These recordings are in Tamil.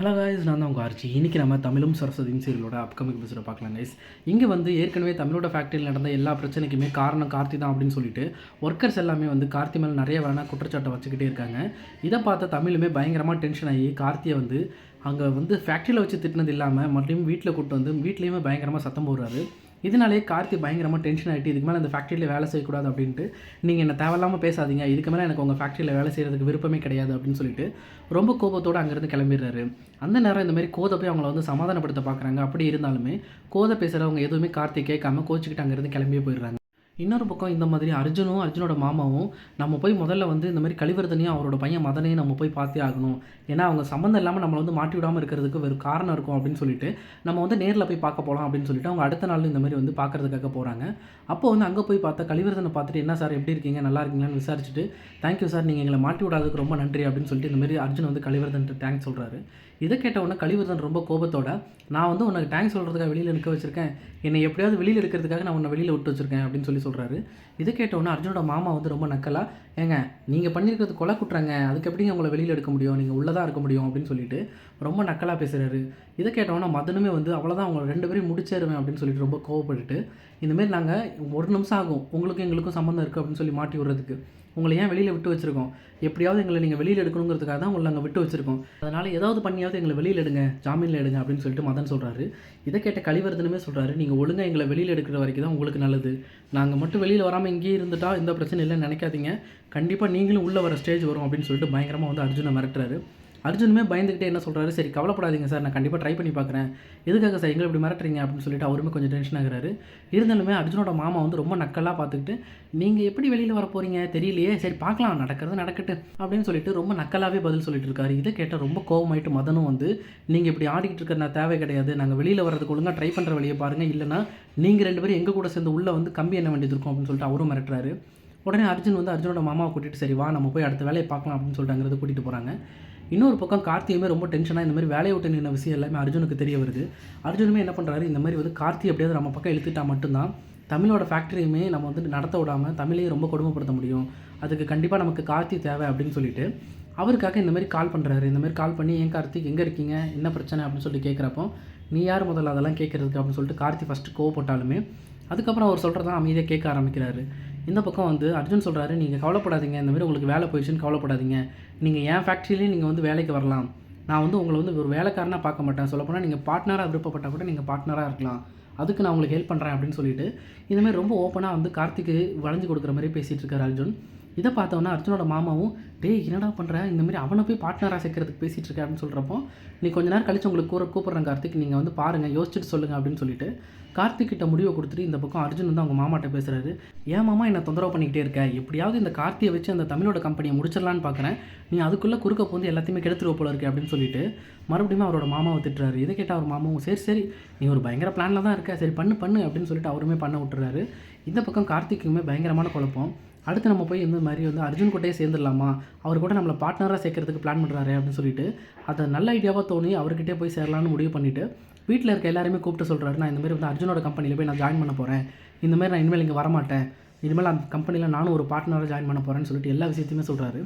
ஹலோ காய்ஸ் நான் தான் உங்கள் ஆர்ச்சி இன்றைக்கி நம்ம தமிழும் சரஸ்வதியும் சீரியலோட அப்கமிங் எபிசோட பார்க்கலாம் கைஸ் இங்கே வந்து ஏற்கனவே தமிழோட ஃபேக்ட்ரியில் நடந்த எல்லா பிரச்சனைக்குமே காரணம் கார்த்தி தான் அப்படின்னு சொல்லிட்டு ஒர்க்கர்ஸ் எல்லாமே வந்து கார்த்தி மேலே நிறைய வேணால் குற்றச்சாட்டை வச்சுக்கிட்டே இருக்காங்க. இதை பார்த்த தமிழுமே பயங்கரமாக டென்ஷன் ஆகி கார்த்தியை வந்து அங்கே வந்து ஃபேக்ட்ரியில் வச்சு திட்டினது இல்லாமல் மறுபடியும் வீட்டில் கூப்பிட்டு வந்து வீட்லேயுமே பயங்கரமாக சத்தம் போடுறாரு. இதனாலே கார்த்தி பயங்கரமாக டென்ஷன் ஆகிட்டு இதுக்கு மேலே அந்த ஃபேக்ட்ரியில் வேலை செய்யக்கூடாது அப்படின்ட்டு நீங்கள் என்ன தேவையில்லாமல் பேசாதீங்க. இதுக்கு மேலே எனக்கு உங்கள் ஃபேக்ட்ரியில் வேலை செய்கிறதுக்கு விருப்பமே கிடையாது அப்படின்னு சொல்லிட்டு ரொம்ப கோபத்தோடு அங்கேருந்து கிளம்பிடுறாரு. அந்த நேரம் இந்த மாதிரி கோதை போய் அவங்கள வந்து சமாதானப்படுத்த பார்க்குறாங்க அப்படி இருந்தாலுமே கோதை பேசுகிறவங்க எதுவுமே கார்த்தி கேட்காம கோச்சிக்கிட்டு அங்கேருந்து கிளம்பி போயிடுறாங்க. இன்னொரு பக்கம் இந்த மாதிரி அர்ஜுனும் அர்ஜுனோட மாமாவும் நம்ம போய் முதல்ல வந்து இந்த மாதிரி கழிவர்தனையும் அவரோட பையன் மதனையும் நம்ம போய் பார்த்தே ஆகணும். ஏன்னா அவங்க சம்மந்தம் இல்லாமல் நம்மளை வந்து மாட்டி விடாமல் இருக்கிறதுக்கு ஒரு காரணம் இருக்கும் அப்படின்னு சொல்லிட்டு நம்ம வந்து நேரில் போய் பார்க்க போகலாம் அப்படின்னு சொல்லிட்டு அவங்க அடுத்த நாள் இந்த மாதிரி வந்து பார்க்கறதுக்காக போகிறாங்க அப்போ வந்து அங்கே போய் பார்த்தா கழிவர்தனை பார்த்துட்டு என்ன சார் எப்படி இருக்கீங்க? நல்லா இருக்கீங்களான்னு விசாரிச்சுட்டு தேங்க்யூ சார் நீங்கள் எங்களை மாட்டி விடாததுக்கு ரொம்ப நன்றி அப்படின்னு சொல்லிட்டு இந்த மாதிரி அர்ஜுன் வந்து கழிவர்தன்ட்டு தேங்க்ஸ் சொல்கிறாரு இதை கேட்டவுடனே கழிவர்தன் ரொம்ப கோபத்தோட நான் வந்து உனக்கு தேங்க்ஸ் சொல்கிறதுக்காக வெளியில் நிற்க வச்சிருக்கேன். என்னை எப்படியாவது வெளியில் எடுக்கிறதுக்காக நான் உன்னை வெளியில் விட்டு வச்சிருக்கேன் அப்படின்னு சொல்லி சொல்கிறாரு இதை கேட்ட அர்ஜுனோட மாமா வந்து ரொம்ப நக்கலா ஏங்க நீங்கள் பண்ணியிருக்கிறது கொலை குட்டுறாங்க அதுக்கு எப்படிங்க உங்களை வெளியில் எடுக்க முடியும்? நீங்கள் உள்ளதாக இருக்க முடியும் அப்படின்னு சொல்லிட்டு ரொம்ப நக்கலாக பேசுகிறாரு இதை கேட்டவொன்னே மதனுமே வந்து அவ்வளோதான் அவங்க ரெண்டு பேரும் முடிச்சேருவேன் அப்படின்னு சொல்லிட்டு ரொம்ப கோவப்பட்டுட்டு இந்தமாரி நாங்கள் ஒரு நிமிஷம் ஆகும் உங்களுக்கும் எங்களுக்கும் சம்மந்தம் இருக்குது அப்படின்னு சொல்லி மாட்டி விடுறதுக்கு. உங்களை ஏன் வெளியில் விட்டு வச்சுருக்கோம்? எப்படியாவது எங்களை நீங்கள் வெளியில் எடுக்கணுங்கிறதுக்காக தான் உங்களை நாங்கள் விட்டு வச்சுருக்கோம். அதனால் ஏதாவது பண்ணியாவது எங்களை வெளியில் எடுங்க ஜாமீனில் எடுங்க அப்படின்னு சொல்லிட்டு மதன் சொல்கிறாரு இதை கேட்ட கழிவர்தனுமே சொல்கிறாரு நீங்கள் ஒழுங்காக எங்களை வெளியில் எடுக்கிற வரைக்கும் தான் உங்களுக்கு நல்லது. நாங்கள் மட்டும் வெளியில் வராமல் இங்கேயே இருந்துட்டால் எந்த பிரச்சனை இல்லைன்னு நினைக்காதீங்க. கண்டிப்பாக நீங்களும் உள்ளே வர ஸ்டேஜ் வரும் அப்படின்னு சொல்லிட்டு பயங்கரமாக வந்து அர்ஜுனை மிரட்டுறாரு. அர்ஜுனுமே பயந்துக்கிட்டே என்ன சொல்கிறாரு சரி கவலைப்படாதீங்க சார் நான் கண்டிப்பாக ட்ரை பண்ணி பார்க்குறேன் எதுக்காக சார் எங்களை இப்படி மிரட்டுறீங்க அப்படின்னு சொல்லிட்டு அவருமே கொஞ்சம் டென்ஷன் ஆகிறாரு. இருந்தாலுமே அர்ஜுனோட மாமா வந்து ரொம்ப நக்கலாக பார்த்துக்கிட்டு நீங்கள் எப்படி வெளியில் வர போகிறீங்க தெரியலையே. சரி பார்க்கலாம் நடக்கிறது நடக்கட்டு அப்படின்னு சொல்லிட்டு ரொம்ப நக்கலாகவே பதில் சொல்லிட்டு இருக்காரு. இதை கேட்டால் ரொம்ப கோவமாயிட்டு மதனும் வந்து நீங்கள் இப்படி ஆடிக்கிட்டு இருக்கிற நான் தேவை கிடையாது. நாங்கள் வெளியில் வரதுக்கு ஒழுங்காக ட்ரை பண்ணுற வழியை பாருங்கள் இல்லைனா நீங்கள் ரெண்டு பேரும் எங்கள் கூட சேர்ந்து உள்ளே வந்து கம்பி என்ன வேண்டியது இருக்கும்? அப்படின்னு சொல்லிட்டு அவரும் மிரட்டுறாரு. உடனே அர்ஜுன் வந்து அர்ஜுனோட மாமாவை கூட்டிகிட்டு சரி வா நம்ம போய் அடுத்த வேலையை பார்க்கலாம். அப்படின்னு சொல்லிட்டு அங்கிறது கூட்டிகிட்டு போகிறாங்க இன்னொரு பக்கம் கார்த்தியுமே ரொம்ப டென்ஷனாக இந்த மாதிரி வேலையை விட்டு நின்ன விஷயம் எல்லாமே அர்ஜுனுக்கு தெரிய வருது. அர்ஜுனுமே என்ன பண்ணுறாரு இந்த மாதிரி வந்து கார்த்தி எப்படியாவது நம்ம பக்கம் இழுத்துட்டா மட்டும்தான் தமிழோட ஃபேக்ட்ரியுமே நம்ம வந்து நடத்த விடாமல் தமிழையும் ரொம்ப கொடுமைப்படுத்த முடியும். அதுக்கு கண்டிப்பாக நமக்கு கார்த்தி தேவை அப்படின்னு சொல்லிட்டு அவருக்காக இந்த மாதிரி கால் பண்ணுறாரு இந்த மாதிரி கால் பண்ணி ஏன் கார்த்திக் எங்கே இருக்கீங்க? என்ன பிரச்சனை? அப்படின்னு சொல்லி கேட்குறப்போ நீ யார் முதல்ல அதெல்லாம் கேட்குறதுக்கு அப்படின்னு சொல்லிட்டு கார்த்தி ஃபஸ்ட்டு கோவப்பட்டாலுமே அதுக்கப்புறம் அவர் சொல்கிறதான் அமைதியாக கேட்க ஆரம்பிக்கிறாரு. இந்த பக்கம் வந்து அர்ஜுன் சொல்கிறாரு நீங்கள் கவலைப்படாதீங்க இந்த மாதிரி உங்களுக்கு வேலை போயிடுச்சுன்னு கவலைப்படாதீங்க. நீங்கள் என் ஃபேக்ட்ரியிலேயே நீங்கள் வந்து வேலைக்கு வரலாம். நான் வந்து உங்களை வந்து ஒரு வேலைக்காரனாக பார்க்க மாட்டேன். சொல்லப்போனால் நீங்கள் பார்ட்னராக விருப்பப்பட்டால் கூட நீங்கள் பார்ட்னராக இருக்கலாம். அதுக்கு நான் உங்களுக்கு ஹெல்ப் பண்ணுறேன் அப்படின்னு சொல்லிட்டு இந்தமாதிரி ரொம்ப ஓப்பனாக வந்து கார்த்திக்கு வளைஞ்சு கொடுக்குற மாதிரி பேசிகிட்டு இருக்காரு அர்ஜுன். இதை பார்த்தோன்னா அர்ஜுனோட மாமாவும் டேய் என்னடா பண்ணுற இந்த மாதிரி அவனை போய் பார்ட்னராக சேர்க்கறதுக்கு பேசிகிட்டு இருக்க அப்படின்னு சொல்கிறப்போ நீ கொஞ்ச நேரம் கழிச்சு உங்களுக்கு கூற கூப்பிட்றேன் கார்த்திக். நீங்கள் வந்து பாருங்கள் யோசிச்சுட்டு சொல்லுங்கள் அப்படின்னு சொல்லிட்டு கார்த்திக் கிட்ட முடிவை கொடுத்துட்டு இந்த பக்கம் அர்ஜுன் வந்து அவங்க மாமாட்ட பேசுகிறாரு ஏன் மாமா என்னை தொந்தரவு பண்ணிக்கிட்டே இருக்க? எப்படியாவது இந்த கார்த்தியை வச்சு அந்த தமிழோட கம்பெனியை முடிச்சிடலான்னு பார்க்குறேன் நீ அதுக்குள்ளே குறுக்க போந்து எல்லாத்தையுமே கெடுத்துருவ போல இருக்கு அப்படின்னு சொல்லிட்டு மறுபடியும் அவரோட மாமாவை திட்டுறாரு. இதை கேட்டால் அவர் மாமாவும் சரி சரி. நீ ஒரு பயங்கர பிளானில் தான் இருக்க. சரி பண்ணு பண்ணு அப்படின்னு சொல்லிட்டு அவருமே பண்ண விட்டுறாரு. இந்த பக்கம் கார்த்திக்குமே பயங்கரமான குழப்பம். அடுத்து நம்ம போய் இந்த மாதிரி வந்து அர்ஜுன் கூட்டே சேர்ந்துடலாமா? அவர் கூட நம்மளை பார்ட்னராக சேர்க்கறதுக்கு பிளான் பண்ணுறாரு அப்படின்னு சொல்லிட்டு அதை நல்ல ஐடியாவாக தோணி அவர்கிட்டே போய் சேரலான்னு முடிவு பண்ணிவிட்டு வீட்டில் இருக்க எல்லாருமே கூப்பிட்டு சொல்கிறாரு நான் இந்தமாரி வந்து அர்ஜுனோட கம்பெனியில் போய் நான் ஜாயின் பண்ண போகிறேன் இந்தமாதிரி நான் இனிமேல் இங்கே வரமாட்டேன். இனிமேல் அந்த கம்பெனியில் நானும் ஒரு பார்ட்னராக ஜாயின் பண்ண போகிறேன்னு சொல்லிட்டு எல்லா விஷயத்தையுமே சொல்கிறாரு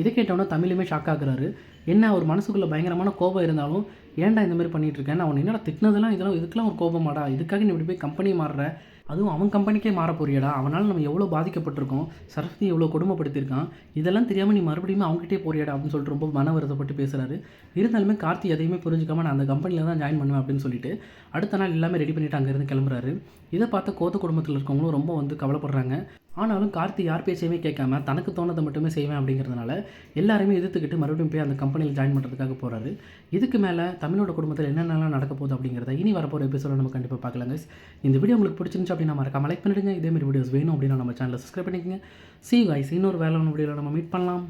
இதை கேட்டவொன்னே தமிழுமே ஷாக் ஆகுறாரு. என்ன ஒரு மனசுக்குள்ளே பயங்கரமான கோபம் இருந்தாலும் ஏன்டா இந்த மாதிரி பண்ணிகிட்ருக்கேன் இருக்கேன் அவன் என்னடா திட்டினதெல்லாம் இதெல்லாம் இதுக்கெல்லாம் ஒரு கோபமாடா? இதுக்காக நீ இப்படி போய் கம்பெனி மாறுற? அதுவும் அவன் கம்பெனிக்கே மாற போறியடா. அவனால் நம்ம எவ்வளோ பாதிக்கப்பட்டிருக்கோம்? சரஸ்வதி எவ்வளோ கொடுமைப்படுத்தியிருக்கான்? இதெல்லாம் தெரியாமல் நீ மறுபடியும் அவங்ககிட்டே போறியடா அப்படின்னு சொல்லிட்டு ரொம்ப மன வருத்தப்பட்டு பேசுகிறாரு இருந்தாலுமே கார்த்தி எதையுமே புரிஞ்சுக்காம நான் அந்த கம்பெனியில் தான் ஜாயின் பண்ணுவேன் அப்படின்னு சொல்லிட்டு அடுத்த நாள் எல்லாமே ரெடி பண்ணிவிட்டு அங்கேருந்து கிளம்புறாரு. இதை பார்த்த கோத்த குடும்பத்தில் இருக்கவங்களும் ரொம்ப வந்து கவலைப்படுறாங்க. ஆனாலும் கார்த்தி யார் பேச்சையுமே கேட்காம தனக்கு தோணதை மட்டுமே செய்வேன் அப்படிங்கிறதுனால எல்லாருமே எதிர்த்துக்கிட்டு மறுபடியும் போய் அந்த கம்பெனியில் ஜாயின் பண்ணுறதுக்காக போகிறாரு இதுக்கு மேலே தமிழோட குடும்பத்தில் என்னென்னலாம் நடக்க போகுது அப்படிங்கிறத இனி வரப்போகிற எபிசோட நம்ம கண்டிப்பாக பார்க்கலாம் கைஸ் இந்த வீடியோ உங்களுக்கு பிடிச்சிருந்துச்சு அப்படின்னா மறக்காம லைக் பண்ணிடுங்க. இதே வீடியோஸ் வேணும் அப்படின்னா நம்ம சேனலை சப்ஸ்கிரைப் பண்ணிக்கங்க. சி கைஸ் இன்னொரு வேலை வீடியோவில் நம்ம மீட் பண்ணலாம்.